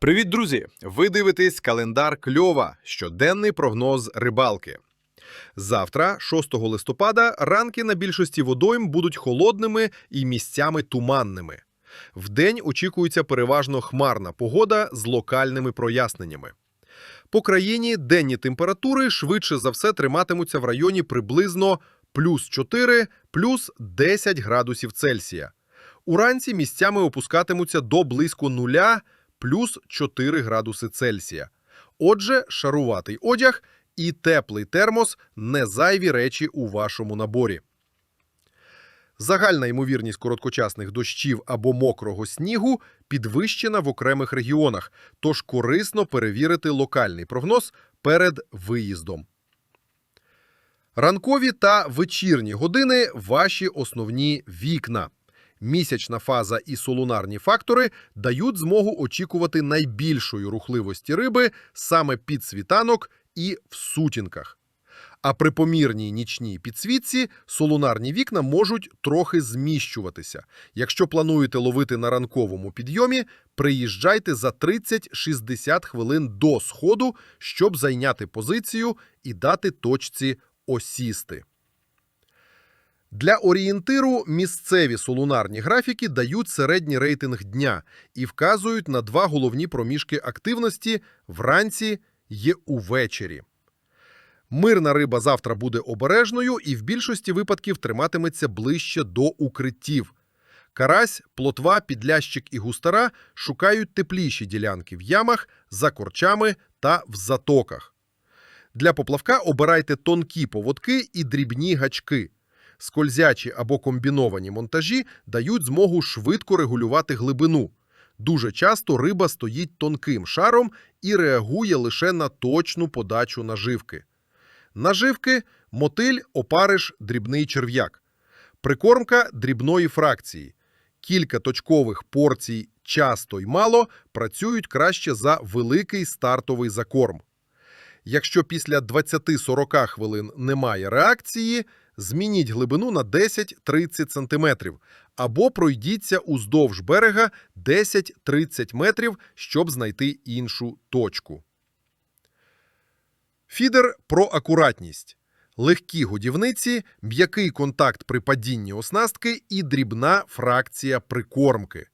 Привіт, друзі! Ви дивитесь календар Кльова, щоденний прогноз рибалки. Завтра, 6 листопада, ранки на більшості водойм будуть холодними і місцями туманними. Вдень очікується переважно хмарна погода з локальними проясненнями. По країні денні температури швидше за все триматимуться в районі приблизно плюс 4, плюс 10 градусів Цельсія. Уранці місцями опускатимуться до близько нуля, плюс 4 градуси Цельсія. Отже, шаруватий одяг і теплий термос не зайві речі у вашому наборі. Загальна ймовірність короткочасних дощів або мокрого снігу підвищена в окремих регіонах, тож корисно перевірити локальний прогноз перед виїздом. Ранкові та вечірні години ваші основні вікна. Місячна фаза і солунарні фактори дають змогу очікувати найбільшої рухливості риби саме під світанок і в сутінках. А при помірній нічній підсвітці солунарні вікна можуть трохи зміщуватися. Якщо плануєте ловити на ранковому підйомі, приїжджайте за 30-60 хвилин до сходу, щоб зайняти позицію і дати точці осісти. Для орієнтиру місцеві солунарні графіки дають середній рейтинг дня і вказують на два головні проміжки активності вранці й увечері. Мирна риба завтра буде обережною і в більшості випадків триматиметься ближче до укриттів. Карась, плотва, підлящик і густара шукають тепліші ділянки в ямах, за корчами та в затоках. Для поплавка обирайте тонкі поводки і дрібні гачки. Скользячі або комбіновані монтажі дають змогу швидко регулювати глибину. Дуже часто риба стоїть тонким шаром і реагує лише на точну подачу наживки. Наживки мотиль, опариш, дрібний черв'як. Прикормка дрібної фракції. Кілька точкових порцій часто й мало працюють краще за великий стартовий закорм. Якщо після 20-40 хвилин немає реакції, змініть глибину на 10-30 см або пройдіться уздовж берега 10-30 метрів, щоб знайти іншу точку. Фідер про акуратність. Легкі годівниці, м'який контакт при падінні оснастки і дрібна фракція прикормки.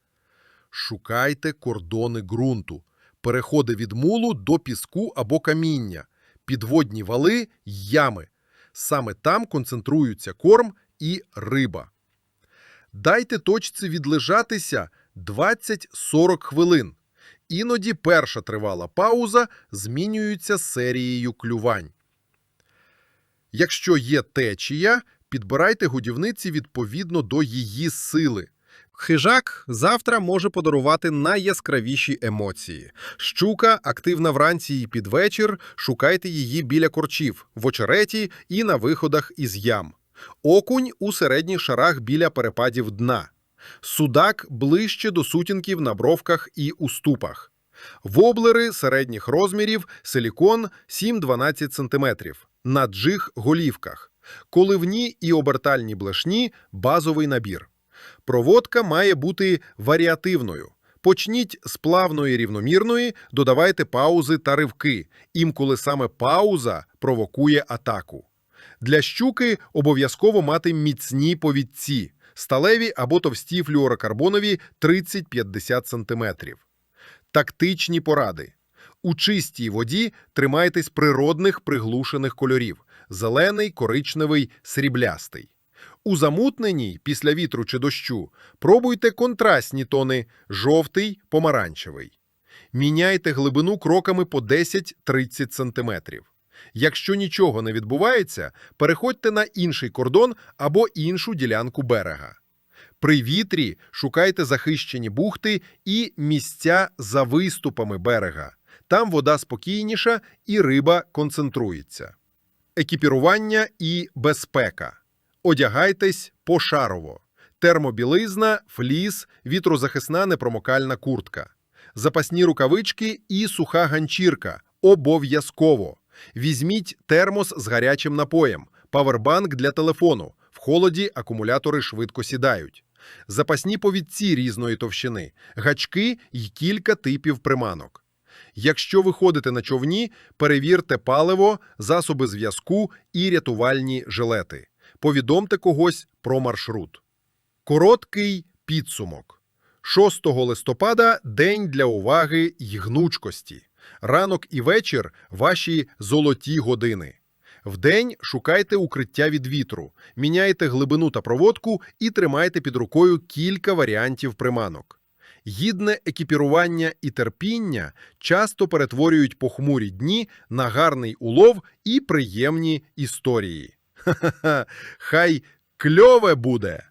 Шукайте кордони ґрунту, переходи від мулу до піску або каміння, підводні вали, ями. Саме там концентруються корм і риба. Дайте точці відлежатися 20-40 хвилин. Іноді перша тривала пауза змінюється серією клювань. Якщо є течія, підбирайте годівниці відповідно до її сили. Хижак завтра може подарувати найяскравіші емоції. Щука активна вранці і під вечір. Шукайте її біля корчів, в очереті і на виходах із ям. Окунь у середніх шарах біля перепадів дна. Судак ближче до сутінків на бровках і уступах. Воблери середніх розмірів, силікон 7-12 см. На джиг голівках. Коливні і обертальні блешні базовий набір. Проводка має бути варіативною. Почніть з плавної рівномірної, додавайте паузи та ривки, інколи саме пауза провокує атаку. Для щуки обов'язково мати міцні повідці, сталеві або товсті флюорокарбонові 30-50 см. Тактичні поради. У чистій воді тримайтесь природних приглушених кольорів – зелений, коричневий, сріблястий. У замутненій після вітру чи дощу пробуйте контрастні тони – жовтий, помаранчевий. Міняйте глибину кроками по 10-30 см. Якщо нічого не відбувається, переходьте на інший кордон або іншу ділянку берега. При вітрі шукайте захищені бухти і місця за виступами берега. Там вода спокійніша і риба концентрується. Екіпірування і безпека. Одягайтесь пошарово. Термобілизна, фліс, вітрозахисна непромокальна куртка. Запасні рукавички і суха ганчірка. Обов'язково. Візьміть термос з гарячим напоєм, павербанк для телефону. В холоді акумулятори швидко сідають. запасні повідці різної товщини, гачки і кілька типів приманок. Якщо ви ходите на човні, перевірте паливо, засоби зв'язку і рятувальні жилети. Повідомте когось про маршрут. Короткий підсумок. 6 листопада – день для уваги й гнучкості. Ранок і вечір – ваші золоті години. Вдень шукайте укриття від вітру, міняйте глибину та проводку і тримайте під рукою кілька варіантів приманок. Гідне екіпірування і терпіння часто перетворюють похмурі дні на гарний улов і приємні історії. Ха-ха-ха, хай кльове буде!